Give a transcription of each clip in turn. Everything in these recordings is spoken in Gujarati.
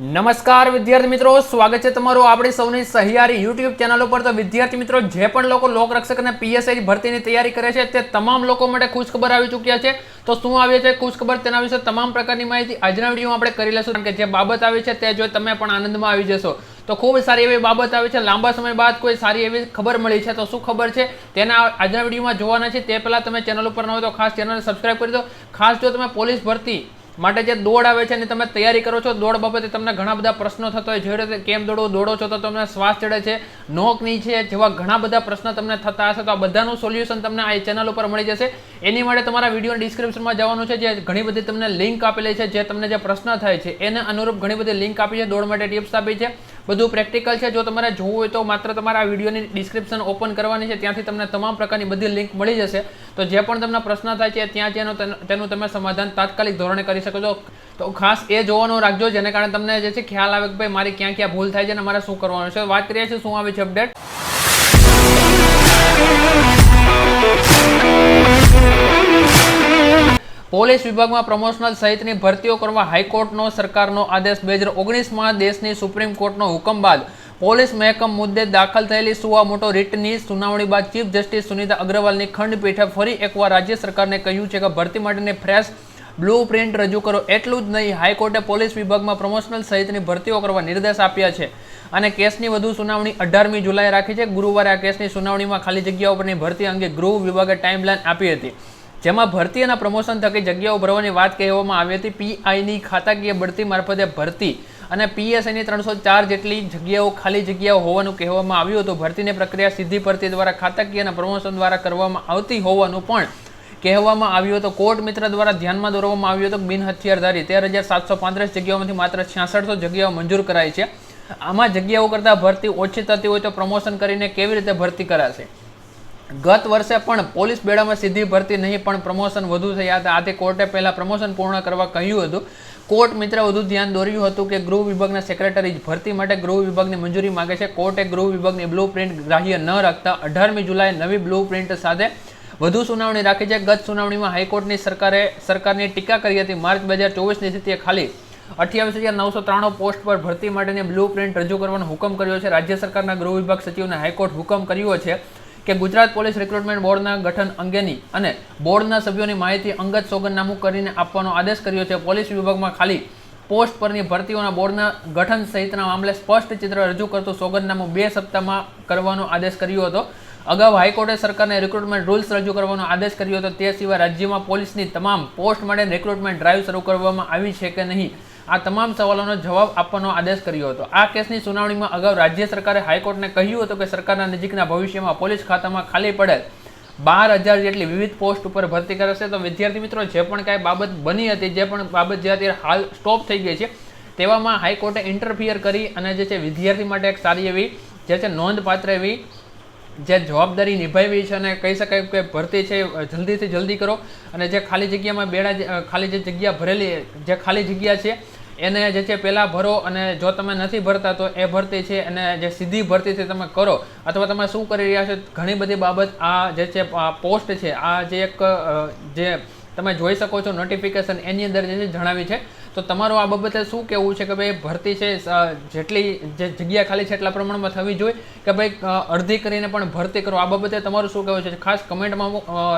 નમસ્કાર વિદ્યાર્થી મિત્રો, સ્વાગત છે તમારું આપણી સૌની સહિયારી યુટ્યુબ ચેનલ ઉપર. તો વિદ્યાર્થી મિત્રો, જે પણ લોકો લોકરક્ષક અને પીએસઆઈ ભરતીની તૈયારી કરે છે, તે તમામ લોકો માટે ખુશખબર આવી ચૂક્યા છે. તો શું આવી છે ખુશખબર તેના વિશે તમામ પ્રકારની માહિતી આજના વિડીયોમાં આપણે કરી કારણ કે જે બાબત આવી છે, તે જોઈ તમે પણ આનંદમાં આવી જશો, તો ખૂબ સારી એવી બાબત આવી છે. લાંબા સમય બાદ કોઈ સારી એવી ખબર મળી છે, તો શું ખબર છે તેના આજના વિડીયોમાં જોવાના છે. તે પહેલાં તમે ચેનલ ઉપર ન હોય તો ખાસ ચેનલને સબસ્ક્રાઇબ કરી દો. ખાસ જો તમે પોલીસ ભરતી માટે જે દોડ આવે છે અને તમે તૈયારી કરો છો, દોડ બાબતે તમને ઘણા બધા પ્રશ્નો થતો હોય. જે રીતે કેમ દોડો દોડો છો તો તમને શ્વાસ ચડે છે, નોક નહીં છે, જેવા ઘણા બધા પ્રશ્ન તમને થતા હશે તો આ બધાનું સોલ્યુશન તમને આ ચેનલ ઉપર મળી જશે. એની માટે તમારા વીડિયો ડિસ્ક્રિપ્શનમાં જવાનું છે, જે ઘણી બધી તમને લિંક આપેલી છે, જે તમને જે પ્રશ્ન થાય છે, એને અનુરૂપ ઘણી બધી લિંક આપી છે, દોડ માટે ટિપ્સ આપી છે. બધું પ્રેક્ટિકલ છે. જો તમારે જોવું હોય તો માત્ર તમારા વિડીયોની ડિસ્ક્રિપ્શન ઓપન કરવાની છે. ત્યાંથી તમને તમામ પ્રકારની બધી લિંક મળી જશે. તો જે પણ તમને પ્રશ્ન થાય છે, ત્યાં જેનો તેનું તમે સમાધાન તાત્કાલિક ધોરણે કરી શકો છો. તો ખાસ એ જોવાનું રાખજો, જેને કારણે તમને જે છે ખ્યાલ આવે કે ભાઈ મારી ક્યાં ક્યાં ભૂલ થાય છે અને મારે શું કરવાનું છે. વાત કરીએ છીએ શું આવે છે અપડેટ પોલીસ વિભાગમાં પ્રમોશનલ સહિતની ભરતીઓ કરવા હાઈકોર્ટનો સરકારનો આદેશ. બે હજાર ઓગણીસમાં દેશની સુપ્રીમ કોર્ટનો હુકમ બાદ પોલીસ મહેકમ મુદ્દે દાખલ થયેલી સુવા મોટો રીટની સુનાવણી બાદ ચીફ જસ્ટિસ સુનિતા અગ્રવાલની ખંડપીઠે ફરી એકવાર રાજ્ય સરકારને કહ્યું છે કે ભરતી માટેની ફ્રેશ બ્લુ પ્રિન્ટ રજૂ કરો એટલું જ નહીં, હાઈકોર્ટે પોલીસ વિભાગમાં પ્રમોશનલ સહિતની ભરતીઓ કરવા નિર્દેશ આપ્યા છે અને કેસની વધુ સુનાવણી અઢારમી જુલાઈ રાખી છે. ગુરુવારે આ કેસની સુનાવણીમાં ખાલી જગ્યાઓ પરની ભરતી અંગે ગૃહ વિભાગે ટાઈમલાઈન આપી હતી. જેમાં ભરતી અને પ્રમોશન થકી જગ્યાઓ ભરવાની વાત કહેવામાં આવી હતી. પીઆઈની ખાતાકીય બઢતી મારફતે ભરતી અને પીએસઆઈની ત્રણસો ચાર જેટલી જગ્યાઓ ખાલી જગ્યાઓ હોવાનું કહેવામાં આવ્યું હતું. ભરતીની પ્રક્રિયા સીધી ભરતી દ્વારા ખાતાકીય અને પ્રમોશન દ્વારા કરવામાં આવતી હોવાનું પણ કહેવામાં આવ્યું હતું. કોર્ટ મિત્ર દ્વારા ધ્યાનમાં દોરવામાં આવ્યું હતું બિન હથિયારધારી તેર હજાર સાતસો પાંત્રીસ જગ્યાઓમાંથી માત્ર છ્યાસઠસો જગ્યાઓ મંજૂર કરાઈ છે. આમાં જગ્યાઓ કરતાં ભરતી ઓછી થતી હોય તો પ્રમોશન કરીને કેવી રીતે ભરતી કરાશે? ગત વર્ષે પણ પોલીસ બેડામાં સીધી ભરતી નહીં, પણ પ્રમોશન વધુ થયા હતા. આથી કોર્ટે પહેલાં પ્રમોશન પૂર્ણ કરવા કહ્યું હતું. કોર્ટ મિત્ર વધુ ધ્યાન દોર્યું હતું કે ગૃહ વિભાગના સેક્રેટરી ભરતી માટે ગૃહ વિભાગની મંજૂરી માગે છે. કોર્ટે ગૃહ વિભાગની બ્લુ પ્રિન્ટ ગ્રાહ્ય ન રાખતા અઢારમી જુલાઈ નવી બ્લુ પ્રિન્ટ સાથે વધુ સુનાવણી રાખી છે. ગત સુનાવણીમાં હાઈકોર્ટની સરકારે સરકારની ટીકા કરી હતી. માર્ચ બે હજાર ચોવીસની સ્થિતિએ ખાલી અઠ્યાવીસ હજાર નવસો ત્રાણું પોસ્ટ પર ભરતી માટેની બ્લુ પ્રિન્ટ રજૂ કરવાનો હુકમ કર્યો છે. રાજ્ય સરકારના ગૃહ વિભાગ સચિવને હાઈકોર્ટ હુકમ કર્યો છે. કે ગુજરાત પોલીસ રિક્રુટમેન્ટ બોર્ડના ગઠન અંગેની અને બોર્ડના સભ્યોની માહિતી અંગત સોગંદનામું કરીને આપવાનો આદેશ કર્યો છે. પોલીસ વિભાગમાં ખાલી પોસ્ટ પરની ભરતીઓના બોર્ડના ગઠન સહિતના મામલે સ્પષ્ટ ચિત્ર રજૂ કરતું સોગંદનામું બે સપ્તાહમાં કરવાનો આદેશ કર્યો હતો. અગાઉ હાઈકોર્ટે સરકારને રિક્રુટમેન્ટ રૂલ્સ રજૂ કરવાનો આદેશ કર્યો હતો. તે સિવાય રાજ્યમાં પોલીસની તમામ પોસ્ટ માટે રિક્રુટમેન્ટ ડ્રાઈવ શરૂ કરવામાં આવી છે કે નહીં? આ તમામ સવાલોનો જવાબ આપવાનો આદેશ કર્યો હતો. આ કેસની સુનાવણીમાં અગાઉ રાજ્ય સરકારે હાઈકોર્ટને કહ્યું હતું કે સરકારના નજીકના ભવિષ્યમાં પોલીસ ખાતામાં ખાલી પડેલ બાર હજાર જેટલી વિવિધ પોસ્ટ ઉપર ભરતી કરશે. તો વિદ્યાર્થી મિત્રો, જે પણ કાંઈ બાબત બની હતી, જે પણ બાબત જે અત્યારે હાલ સ્ટોપ થઈ ગઈ છે. તેવામાં હાઈકોર્ટે ઇન્ટરફિયર કરી અને જે છે, વિદ્યાર્થી માટે એક સારી એવી જે છે, નોંધપાત્ર એવી જે જવાબદારી નિભાવી છે અને કહી શકાય કે ભરતી છે, જલ્દીથી જલ્દી કરો. અને જે ખાલી જગ્યામાં બેડા ખાલી જે જગ્યા ભરેલી, જે ખાલી જગ્યા છે એને જે છે પહેલાં ભરો અને જો તમે નથી ભરતા તો એ ભરતી છે અને જે સીધી ભરતીથી તમે કરો. અથવા તમે શું કરી રહ્યા છો? ઘણી બધી બાબત આ જે છે પોસ્ટ છે, આ જે એક જે તમે જોઈ શકો છો નોટિફિકેશન એની અંદર જે છે જણાવી છે. તો તમારું આ બાબતે શું કહેવું છે કે ભાઈ ભરતી છે જેટલી જે જગ્યા ખાલી છે એટલા પ્રમાણમાં થવી જોઈએ કે ભાઈ અડધી કરીને પણ ભરતી કરો? આ બાબતે તમારું શું કહેવું છે? ખાસ કમેન્ટમાં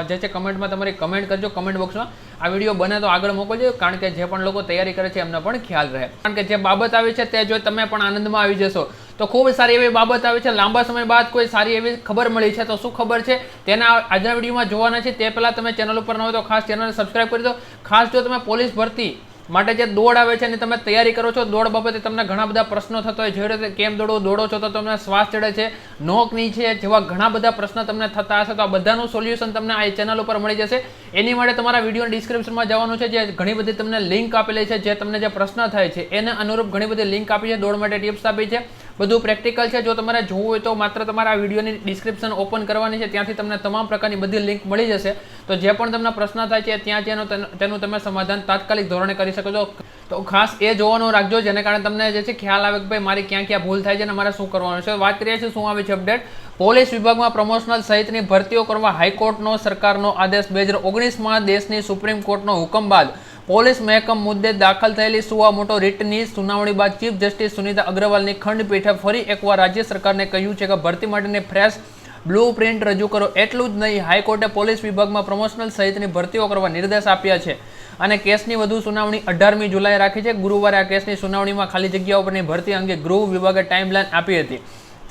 જે છે કમેન્ટમાં તમારી કમેન્ટ કરજો, કમેન્ટ બોક્સમાં. આ વીડિયો બને તો આગળ મોકલજો, કારણ કે જે પણ લોકો તૈયારી કરે છે એમને પણ ખ્યાલ રહે. કારણ કે જે બાબત આવી છે તે જો તમે પણ આનંદમાં આવી જશો, તો ખૂબ સારી એવી બાબત આવી છે. લાંબા સમય બાદ કોઈ સારી એવી ખબર મળી છે, તો શું ખબર છે? તેના આજના વિડીયોમાં જોવાના છે. તે પહેલાં તમે ચેનલ ઉપર ન હોય તો ખાસ ચેનલને સબસ્ક્રાઈબ કરી દો. ખાસ જો તમે પોલીસ ભરતી માટે જે દોડ આવે છે અને તમે તૈયારી કરો છો, દોડ બાબતે તમને ઘણા બધા પ્રશ્નો થતો હોય. જે રીતે કેમ દોડો દોડો છો તો તમને શ્વાસ ચડે છે, નોક નહીં છે, જેવા ઘણા બધા પ્રશ્ન તમને થતા હશે, તો આ બધાનું સોલ્યુશન તમને આ ચેનલ ઉપર મળી જશે. એની માટે તમારા વીડિયો ડિસ્ક્રિપ્શનમાં જવાનું છે, જે ઘણી બધી તમને લિંક આપેલી છે, જે તમને જે પ્રશ્ન થાય છે, એને અનુરૂપ ઘણી બધી લિંક આપી છે, દોડ માટે ટિપ્સ આપી છે. બધું પ્રેક્ટિકલ છે. જો તમારે જોવું હોય તો માત્ર તમારા વિડીયોની ડિસ્ક્રિપ્શન ઓપન કરવાની છે. ત્યાંથી તમને તમામ પ્રકારની બધી લિંક મળી જશે. તો જે પણ તમને પ્રશ્ન થાય છે, ત્યાં જેનો તેનું તમે સમાધાન તાત્કાલિક ધોરણે કરી શકો છો. તો ખાસ એ જોવાનું રાખજો, જેને કારણે તમને જે છે ખ્યાલ આવે કે ભાઈ મારી ક્યાં ક્યાં ભૂલ થાય છે અને મારે શું કરવાનું છે. વાત કરીએ છીએ શું આવે છે અપડેટ પોલીસ વિભાગમાં પ્રમોશનલ સહિતની ભરતીઓ કરવા હાઈકોર્ટનો સરકારનો આદેશ બે હજાર ઓગણીસમાં દેશની સુપ્રીમ કોર્ટનો હુકમ બાદ પોલીસ મહેકમ મુદ્દે દાખલ થયેલી સુવા મોટો રીટની સુનાવણી બાદ ચીફ જસ્ટિસ સુનિતા અગ્રવાલની ખંડપીઠે ફરી એકવાર રાજ્ય સરકારને કહ્યું છે કે ભરતી માટેની ફ્રેશ બ્લુ પ્રિન્ટ રજૂ કરો. એટલું જ નહીં, હાઈકોર્ટે પોલીસ વિભાગમાં પ્રમોશનલ સહિતની ભરતીઓ કરવા નિર્દેશ આપ્યા છે અને કેસની વધુ સુનાવણી અઢારમી જુલાઈ રાખી છે. ગુરુવારે આ કેસની સુનાવણીમાં ખાલી જગ્યાઓ પરની ભરતી અંગે ગૃહ વિભાગે ટાઈમલાઈન આપી હતી.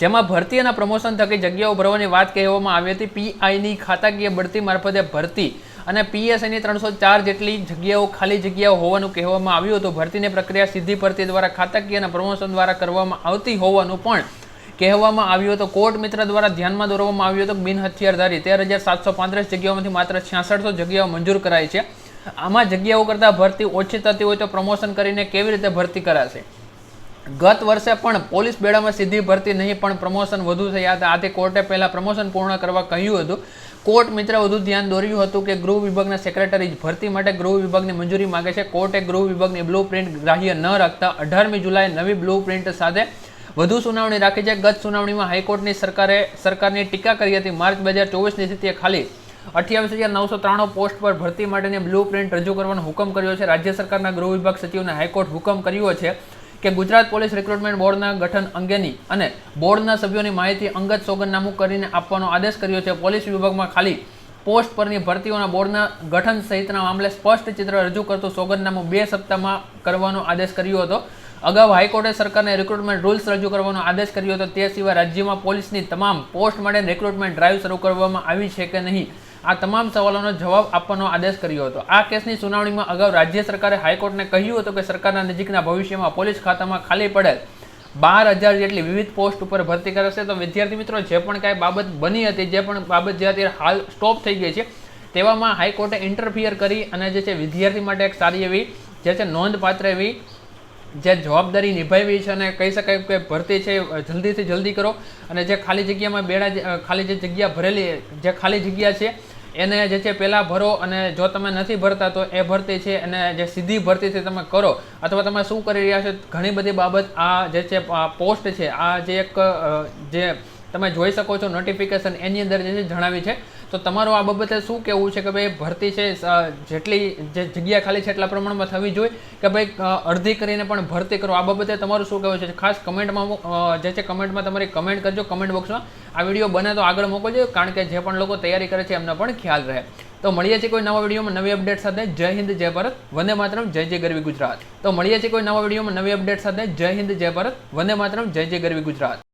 જેમાં ભરતી અને પ્રમોશન થકી જગ્યાઓ ભરવાની વાત કહેવામાં આવી હતી. પીઆઈની ખાતાકીય બઢતી મારફતે ભરતી અને પીએસઆઈની ત્રણસો ચાર જેટલી જગ્યાઓ ખાલી જગ્યાઓ હોવાનું કહેવામાં આવ્યું હતું. ભરતીની પ્રક્રિયા સીધી ભરતી દ્વારા ખાતાકીય અને પ્રમોશન દ્વારા કરવામાં આવતી હોવાનું પણ કહેવામાં આવ્યું હતું. કોર્ટ મિત્ર દ્વારા ધ્યાનમાં દોરવામાં આવ્યું હતું બિન હથિયારધારી તેર હજાર સાતસો પાંત્રીસ જગ્યાઓમાંથી માત્ર છાસઠસો જગ્યાઓ મંજૂર કરાઈ છે. આમાં જગ્યાઓ કરતાં ભરતી ઓછી થતી હોય તો પ્રમોશન કરીને કેવી રીતે ભરતી કરાશે? ગત વર્ષે પણ પોલીસ બેડામાં સીધી ભરતી નહીં, પણ પ્રમોશન વધુ થયા હતા. આથી કોર્ટે પહેલાં પ્રમોશન પૂર્ણ કરવા કહ્યું હતું. કોર્ટ મિત્ર વધુ ધ્યાન દોર્યું હતું કે ગૃહ વિભાગના સેક્રેટરી ભરતી માટે ગૃહ વિભાગની મંજૂરી માંગે છે. કોર્ટે ગૃહ વિભાગની બ્લુ પ્રિન્ટ ગ્રાહ્ય ન રાખતા અઢારમી જુલાઈએ નવી બ્લુ પ્રિન્ટ સાથે વધુ સુનાવણી રાખી છે. ગત સુનાવણીમાં હાઈકોર્ટની સરકારે સરકારની ટીકા કરી હતી. માર્ચ બે હજાર ચોવીસની સ્થિતિએ ખાલી અઠ્યાવીસ હજાર નવસો ત્રાણું પોસ્ટ પર ભરતી માટેની બ્લુ પ્રિન્ટ રજૂ કરવાનો હુકમ કર્યો છે. રાજ્ય સરકારના ગૃહ વિભાગ સચિવને હાઈકોર્ટ હુકમ કર્યો છે. કે ગુજરાત પોલીસ રિક્રુટમેન્ટ બોર્ડના ગઠન અંગેની અને બોર્ડના સભ્યોની માહિતી અંગત સોગંદનામું કરીને આપવાનો આદેશ કર્યો છે. પોલીસ વિભાગમાં ખાલી પોસ્ટ પરની ભરતીઓના બોર્ડના ગઠન સહિતના મામલે સ્પષ્ટ ચિત્ર રજૂ કરતું સોગંદનામું બે સપ્તાહમાં કરવાનો આદેશ કર્યો હતો. અગાઉ હાઈકોર્ટે સરકારને રિક્રુટમેન્ટ રૂલ્સ રજૂ કરવાનો આદેશ કર્યો હતો. તે સિવાય રાજ્યમાં પોલીસની તમામ પોસ્ટ માટે રિક્રુટમેન્ટ ડ્રાઈવ શરૂ કરવામાં આવી છે કે નહીં? આ તમામ સવાલોનો જવાબ આપવાનો આદેશ કર્યો હતો. આ કેસની સુનાવણીમાં અગાઉ રાજ્ય સરકારે હાઈકોર્ટને કહ્યું હતું કે સરકારના નજીકના ભવિષ્યમાં પોલીસ ખાતામાં ખાલી પડેલ બાર હજાર જેટલી વિવિધ પોસ્ટ ઉપર ભરતી કરાશે. તો વિદ્યાર્થી મિત્રો, જે પણ કાંઈ બાબત બની હતી, જે પણ બાબત જે અત્યારે હાલ સ્ટોપ થઈ ગઈ છે. તેવામાં હાઈકોર્ટે ઇન્ટરફિયર કરી અને જે છે વિદ્યાર્થી માટે એક સારી એવી જે છે નોંધપાત્ર એવી જે જવાબદારી નિભાવી છે અને કહી શકાય કે ભરતી છે, જલ્દીથી જલ્દી કરો. અને જે ખાલી જગ્યામાં બેડા ખાલી જે જગ્યા ભરેલી, જે ખાલી જગ્યા છે, એને જે છે પહેલાં ભરો અને જો તમે નથી ભરતા તો એ ભરતી છે અને જે સીધી ભરતીથી તમે કરો. અથવા તમે શું કરી રહ્યા છો? ઘણી બધી બાબત આ જે છે પોસ્ટ છે, આ જે એક જે તમે જોઈ શકો છો નોટિફિકેશન એની અંદર જે છે જણાવી છે. તો તમારું આ બાબતે શું કહેવું છે કે ભાઈ ભરતી છે જેટલી જે જગ્યા ખાલી છે એટલા પ્રમાણમાં થવી જોઈએ કે ભાઈ અડધી કરીને પણ ભરતી કરો? આ બાબતે તમારું શું કહેવું છે? ખાસ કમેન્ટમાં જે છે કમેન્ટમાં તમારી કમેન્ટ કરજો, કમેન્ટ બોક્સમાં. આ વીડિયો બને તો આગળ મોકલજો, કારણ કે જે પણ લોકો તૈયારી કરે છે એમને પણ ખ્યાલ રહે. તો મળીએ છીએ કોઈ નવા વિડીયોમાં નવી અપડેટ સાથે. જય હિન્દ, જય ભારત. વંદે માતરમ, જય જય ગરવી ગુજરાત. તો મળીએ છીએ કોઈ નવા વિડીયોમાં નવી અપડેટ સાથે. જય હિન્દ, જય ભારત. વંદે માતરમ, જય જય ગરવી ગુજરાત.